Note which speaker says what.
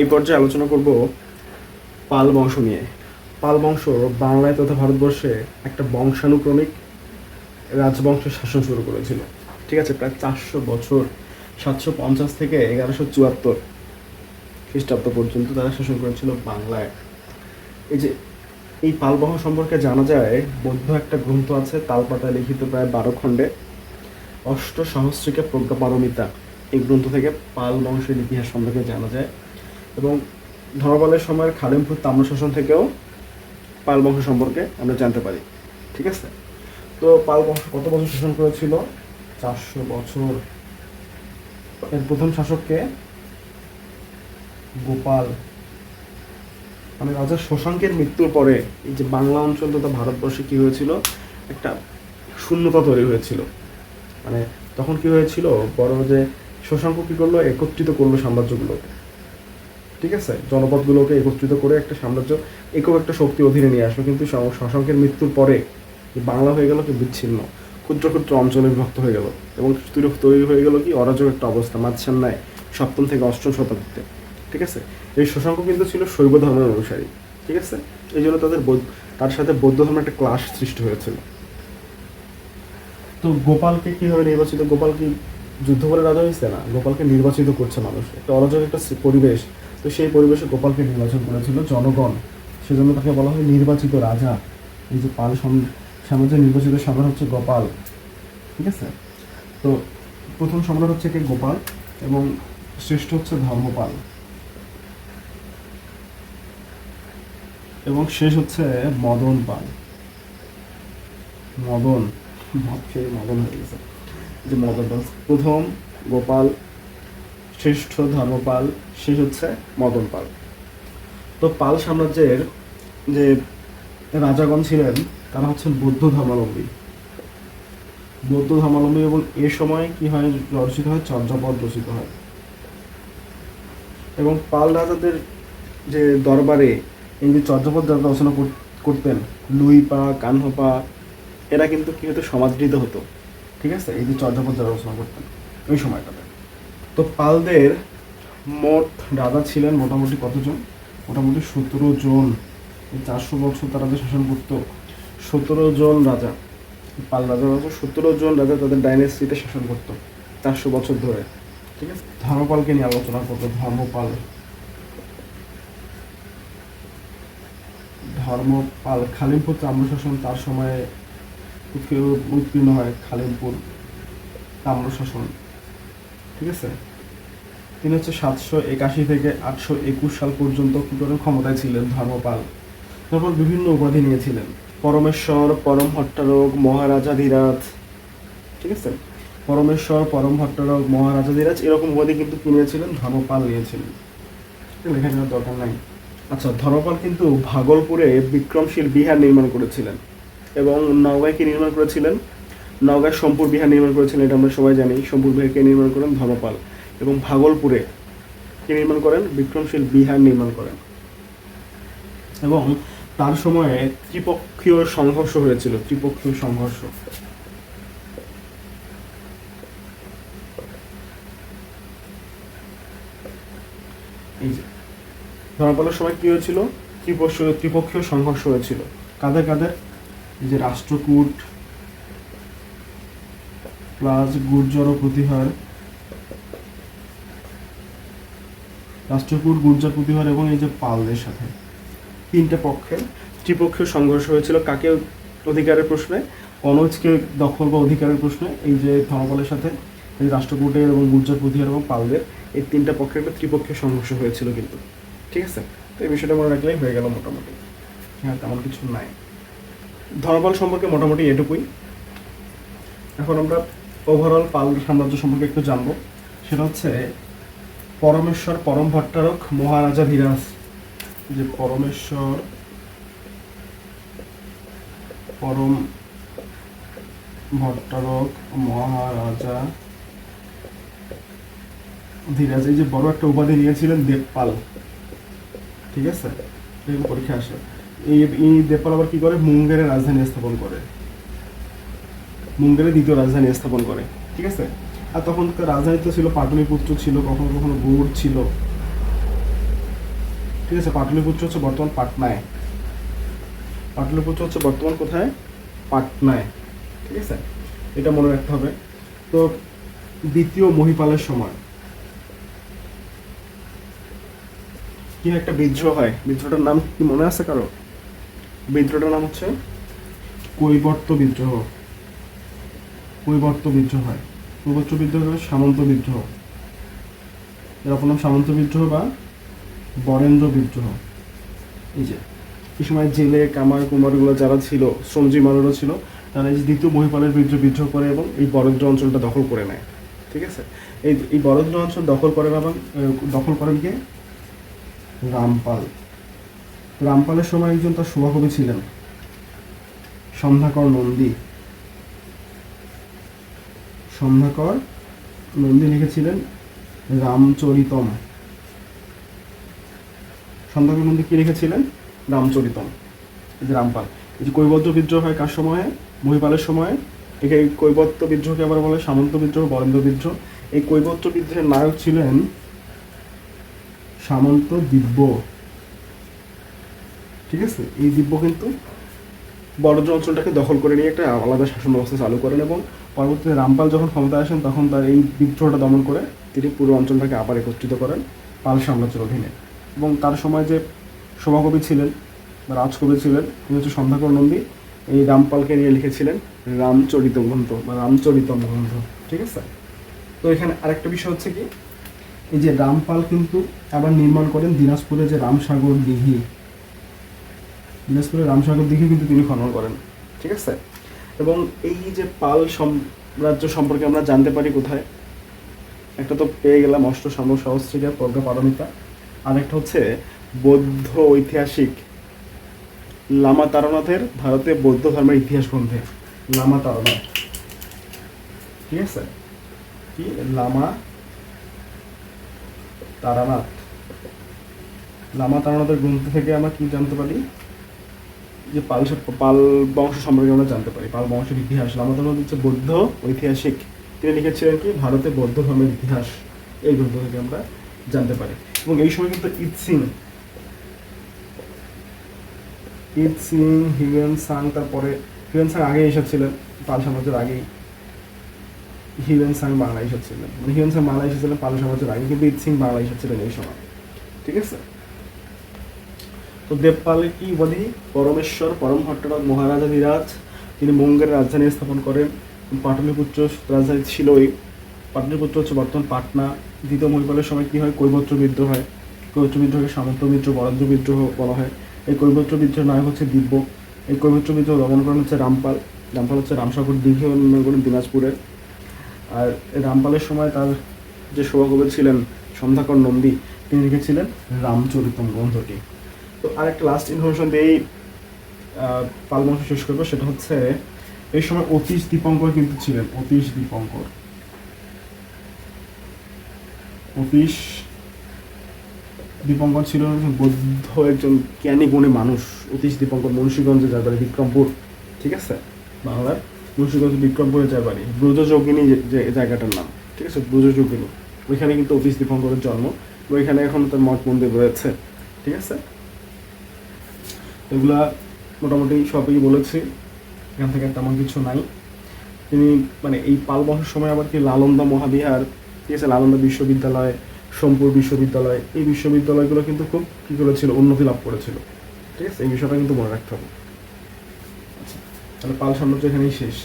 Speaker 1: এই পর্যায়ে আলোচনা করব পাল বংশ নিয়ে। পাল বংশ বাংলায় তথা ভারতবর্ষে একটা বংশানুক্রমিক রাজবংশের শাসন শুরু করেছিল। ঠিক আছে, প্রায় চারশো বছর, সাতশো পঞ্চাশ থেকে এগারোশো চুয়াত্তর খ্রিস্টাব্দ পর্যন্ত তারা শাসন করেছিল বাংলায়। এই যে, এই পাল বংশ সম্পর্কে জানা যায়, বৌদ্ধ একটা গ্রন্থ আছে, তালপাতায় লিখিত প্রায় বারো খণ্ডে। অষ্ট সহস্রিকা প্রজ্ঞাপারমিতা, এই গ্রন্থ থেকে পাল বংশের ইতিহাস সম্পর্কে জানা যায়। এবং ধর্মপালের সময়ের খালিমপুর তাম্রশাসন থেকেও পাল বংশ সম্পর্কে আমরা জানতে পারি, ঠিক আছে? তো পাল বংশ কত বছর শাসন করেছিল? চারশো বছর। এর প্রথম শাসককে গোপাল। মানে রাজা শশাঙ্কের মৃত্যুর পরে এই যে বাংলা অঞ্চল তথা ভারতবর্ষে কি হয়েছিল? একটা শূন্যতা তৈরি হয়েছিল। মানে তখন কি হয়েছিল? বড় যে শশাঙ্ক কি করল? একত্রিত করল সাম্রাজ্যগুলোকে। ঠিক আছে? জনপদগুলোকে একত্রিত করে একটা সাম্রাজ্য একক একটা শক্তি অধীনে নিয়ে আসলো। কিন্তু শশাঙ্কের মৃত্যুর পরে বাংলা হয়ে গেল কি বিচ্ছিন্ন? ক্ষুদ্র ক্ষুদ্র অঞ্চলে বিভক্ত হয়ে গেল এবং তৈরি হয়ে গেল কি অরাজক একটা অবস্থা মাঝখান্নায় সপ্তম থেকে অষ্টম শতাব্দীতে। ঠিক আছে? এই শশাঙ্ক কিন্তু ছিল শৈব ধর্মের অনুসারী। ঠিক আছে? এই জন্য তাদের তার সাথে বৌদ্ধ ধর্মের একটা ক্লাস সৃষ্টি হয়েছিল। তো গোপালকে কীভাবে নির্বাচিত? গোপাল কি যুদ্ধ করে রাজা হয়েছে না? গোপালকে নির্বাচিত করছে মানুষ। একটা অরাজক একটা পরিবেশ তো সেই পরিবেশে গোপালকে নির্বাচন করেছিল জনগণ। সেজন্য তাকে বলা হয় নির্বাচিত রাজা। এই যে পাল সম- সাম্রাজ্যের নির্বাচিত সম্রাট হচ্ছে গোপাল। ঠিক আছে? তো প্রথম সম্রাট হচ্ছে কে? গোপাল এবং শ্রেষ্ঠ হচ্ছে ধর্মপাল। এবং শেষ হচ্ছে মদন পাল মদন মদ খেয়ে মদন হয়ে গেছে। যে মদন পাল প্রথম গোপাল শ্রেষ্ঠ ধর্মপাল শেষ হচ্ছে মদন পাল। তো পাল সাম্রাজ্যের যে রাজাগণ ছিলেন, তারা হচ্ছেন বৌদ্ধ ধর্মাবলম্বী। বৌদ্ধ ধর্মাবলম্বী এবং এ সময় কি হয়, রচিত হয় চর্যাপদ রচিত হয়। এবং পাল রাজাদের যে দরবারে এই যে চর্যাপদ যারা রচনা কর- করতেন, লুইপা, কানহপা, এরা কিন্তু কি হতো, সমাদৃত হতো। ঠিক আছে? এই যে চর্যাপদ যারা রচনা করতেন, ওই সময়টাতে। তো পালদের মোট রাজা ছিলেন মোটামুটি কতজন? মোটামুটি সতেরো জন। চারশো বছর তারা যে শাসন করতো, সতেরো জন রাজা। পাল রাজা সতেরো জন রাজা তাদের ডাইনেস্টিতে শাসন করতো, চারশো বছর ধরে। ঠিক আছে? ধর্মপালকে নিয়ে আলোচনা করতো, ধর্মপাল। ধর্মপাল, খালিমপুর তাম্রশাসন তার সময়ে উৎকী- উৎকীর্ণ হয়, খালিমপুর তাম্রশাসন ঠিক আছে? তিনি হচ্ছে সাতশো একাশি থেকে আটশো একুশ সাল পর্যন্ত কি করেন ক্ষমতায় ছিলেন, ধর্মপাল। তারপর বিভিন্ন উপাধি নিয়েছিলেন। পরমেশ্বর, পরম ভট্টারক মহারাজাধিরাজ। ঠিক আছে? পরমেশ্বর, পরম ভট্টারক মহারাজাধিরাজ এরকম উপাধি কিন্তু কিনেছিলেন ধর্মপাল নিয়েছিলেন। লেখা নেওয়ার দরকার নাই। আচ্ছা ধর্মপাল কিন্তু ভাগলপুরে বিক্রমশীল বিহার নির্মাণ করেছিলেন এবং নওগাঁয় কি নির্মাণ করেছিলেন? নওগাঁয় সোমপুর বিহার নির্মাণ করেছেন, এটা আমরা সবাই জানি। সোমপুর বিহারকে নির্মাণ করেন ধর্মপাল এবং ভাগলপুরে কে নির্মাণ করেন? বিক্রমশীল বিহার নির্মাণ করেন। এবং তার সময়ে ত্রিপক্ষীয় সংঘর্ষ হয়েছিল, ত্রিপক্ষীয় সংঘর্ষ। ধর্মপালের সময় কি হয়েছিল? ত্রিপক্ষীয় ত্রিপক্ষীয় সংঘর্ষ হয়েছিল। কাদের কাদের? যে রাষ্ট্রকূট প্লাস গুর্জর ও প্রতিহার। রাষ্ট্রকূট গুর্জর প্রতিহার এবং এই যে পালদের সাথে। তিনটে পক্ষে ত্রিপক্ষীয় সংঘর্ষ হয়েছিল। কাকে অধিকারের প্রশ্নে? অনজকে দখল বা অধিকারের প্রশ্নে এই যে ধর্মপালের সাথে এই রাষ্ট্রকূটের এবং গুর্জর প্রতিহার এবং পালদের এই তিনটা পক্ষের একটা ত্রিপক্ষীয় সংঘর্ষ হয়েছিল কিন্তু। ঠিক আছে? তো এই বিষয়টা মনে রাখলেই হয়ে গেল মোটামুটি। হ্যাঁ তেমন কিছু নাই। ধর্মপাল সম্পর্কে মোটামুটি এটুকুই। এখন আমরা ওভারঅল পাল সাম্রাজ্য সম্পর্কে একটু জানব। সেটা হচ্ছে, পরমেশ্বর পরম ভট্টারক, মহারাজা ধীরাজ। যে পরমেশ্বর পরম ভট্টারক, মহারাজা ধীরাজ, এই যে বড় একটা উপাধি নিয়েছিলেন দেবপাল। ঠিক আছে? পরীক্ষা আসে। এই দেবপাল আবার কি করে? মুঙ্গেরের রাজধানী স্থাপন করে। মুঙ্গেরের দ্বিতীয় রাজধানী স্থাপন করে, ঠিক আছে? আর তখন তো রাজধানী তো ছিল পাটলিপুত্র ছিল, কখনো কখনো গৌড় ছিল। ঠিক আছে পাটলিপুত্র হচ্ছে বর্তমান পাটনায়। পাটলিপুত্র হচ্ছে বর্তমান কোথায়? পাটনায়। ঠিক আছে? এটা মনে রাখতে হবে। তো দ্বিতীয় মহিপালের সময় কি একটা বিদ্রোহ হয়? বিদ্রোহটার নাম কি মনে আছে কারও? বিদ্রোহটার নাম হচ্ছে কৈবর্ত বিদ্রোহ। কৈবর্ত বিদ্রোহ হয়। কৈবর্ত বিদ্রোহ সামন্ত বিদ্রোহ। এর অপর নাম সামন্ত বিদ্রোহ বা বরেন্দ্র বিদ্রোহ। এই যে, এই সময় জেলে, কামার, কুমারগুলো যারা ছিল শ্রমজীবী মানুষরা ছিল, তারা এই দ্বিতীয় মহিপালের বিদ্রোহ বিদ্রোহ করে এবং এই বরেন্দ্র অঞ্চলটা দখল করে নেয়। ঠিক আছে? এই এই বরেন্দ্র অঞ্চল দখল করেন এবং দখল করেন কে? রামপাল। রামপালের সময় একজন তার সভাকবি ছিলেন, সন্ধ্যাকর নন্দী। সন্ধ্যাকর নন্দী লিখেছিলেন রামচরিতম। সন্ধ্যাকর নন্দী কি লিখেছিলেন? রামচরিতম। এই যে রামপাল। এই যে কৈবর্ত বিদ্রোহ হয় কার সময়ে? মহিপালের সময়ে। একে কৈবর্ত বিদ্রোহকে আবার বলে সামন্ত বিদ্রোহ, বরেন্দ্র বিদ্রোহ। এই কৈবর্ত বিদ্রোহের নায়ক ছিলেন সামন্ত দিব্য। ঠিক আছে? এই দিব্য কিন্তু বড়দ্র অঞ্চলটাকে দখল করে নিয়ে একটা আলাদা শাসন ব্যবস্থা চালু করেন এবং পরবর্তীতে রামপাল যখন ক্ষমতায় আসেন, তখন তার এই বিদ্রোহটা দমন করে তিনি পুরো অঞ্চলটাকে আবার একত্রিত করেন পাল সাম্রাজ্যের অধীনে। এবং তার সময় যে সভাকবি ছিলেন বা রাজকবি ছিলেন, তিনি হচ্ছে সন্ধ্যাকর নন্দী। এই রামপালকে নিয়ে লিখেছিলেন রামচরিত গ্রন্থ বা রামচরিতম গ্রন্থ ঠিক আছে? তো এখানে আরেকটা বিষয় হচ্ছে কি, এই যে রামপাল কিন্তু আবার নির্মাণ করেন দিনাজপুরে যে রামসাগর দিঘি। দিনাজপুরের রামসাগর দিঘি কিন্তু তিনি খনন করেন, ঠিক আছে? এবং এই যে পাল সাম্রাজ্য সম্পর্কে আমরা জানতে পারি কোথায়, একটা তো পেয়ে গেলাম অষ্ট সহস্রিকা প্রজ্ঞা পারমিতা আর একটা হচ্ছে বৌদ্ধ ঐতিহাসিক লামা তারনাথের ভারতে বৌদ্ধ ধর্মের ইতিহাস গ্রন্থে, লামা তারনাথ। ঠিক আছে? কি? লামা তারানাথ। লামা তারানাথের গ্রন্থ থেকে আমরা কি জানতে পারি? যে পাল পাল বংশ সম্পর্কে আমরা জানতে পারি। পাল বংশের ইতিহাস। তারানাথ হচ্ছে বৌদ্ধ ঐতিহাসিক। তিনি লিখেছিলেন কি? ভারতে বৌদ্ধ ধর্মের ইতিহাস। এই গ্রন্থ থেকে আমরা জানতে পারি। এবং এই সময় কিন্তু I Tsing I Tsing, Hiuen Tsang তারপরে হিউয়েন সাং আগে এসেছিলেন। পাল সাম্রাজ্যের আগেই হিউয়েন সাং বাংলায় এসেছিলেন। মানে হিউয়েন সাং বাংলায় এসেছিলেন, পাল সাম্রাজ্যের আগে কিন্তু ঈদ সিং বাংলায় এসেছিলেন এই সময়। ঠিক আছে? তো দেবপালে কি উপাধি পরমেশ্বর পরমহট্টনাথ মহারাজা বিরাজ, তিনি মঙ্গের রাজধানী স্থাপন করেন। পাটলিপুত্র রাজধানী ছিলই পাটলিপুত্র হচ্ছে বর্তমান পাটনা। দ্বিতীয় মহিপালের সময় কি হয়? কৈবত্র বিদ্রোহ হয়। কৈবত্র বিদ্রোহকে সামন্ত বিদ্রোহ বরেন্দ্র বিদ্রোহ বলা হয়। এই কৈবত্র বিদ্রোহের নায়ক হচ্ছে দিব্য। এই কৈবত্র বিদ্রোহ দমন করেন হচ্ছে রামপাল। রামপাল হচ্ছে রামসাগর দিঘি করেন দিনাজপুরের। আর রামপালের সময় তার যে সভাকবি ছিলেন সন্ধ্যাকর নন্দী, তিনি লিখেছিলেন রামচরিতম গ্রন্থটি। আরেকটা লাস্ট ইনফরমেশন দিয়েই আহ, পাল বংশ শেষ করব সেটা হচ্ছে এই সময় অতীশ দীপঙ্কর কিন্তু ছিলেন অতীশ দীপঙ্কর। অতীশ দীপঙ্কর ছিল বৌদ্ধ একজন জ্ঞানী গুণী মানুষ। অতীশ দীপঙ্কর মুন্সীগঞ্জে যার বাড়ি বিক্রমপুর ঠিক আছে? বাংলার মুন্সীগঞ্জ বিক্রমপুরে যার বাড়ি ব্রজযোগিনী যে জায়গাটার নাম ঠিক আছে? ব্রজযোগিনী। ওইখানে কিন্তু অতীশ দীপঙ্করের জন্ম। ওইখানে এখন তার মঠ মন্দির রয়েছে ঠিক আছে? এগুলা মোটামুটি সবই বলেছি। এখান থেকে তেমন কিছু নাই। তিনি মানে এই পাল বংশের সময় আবার কি লালন্দা মহাবিহার, ঠিক আছে, লালন্দা বিশ্ববিদ্যালয়, সোমপুর বিশ্ববিদ্যালয়, এই বিশ্ববিদ্যালয়গুলো কিন্তু খুব কী করেছিল, উন্নতি লাভ করেছিল। ঠিক আছে, এই বিষয়টা কিন্তু মনে রাখতে হবে। আচ্ছা তাহলে পাল সাম্রাজ্য এখানেই শেষ।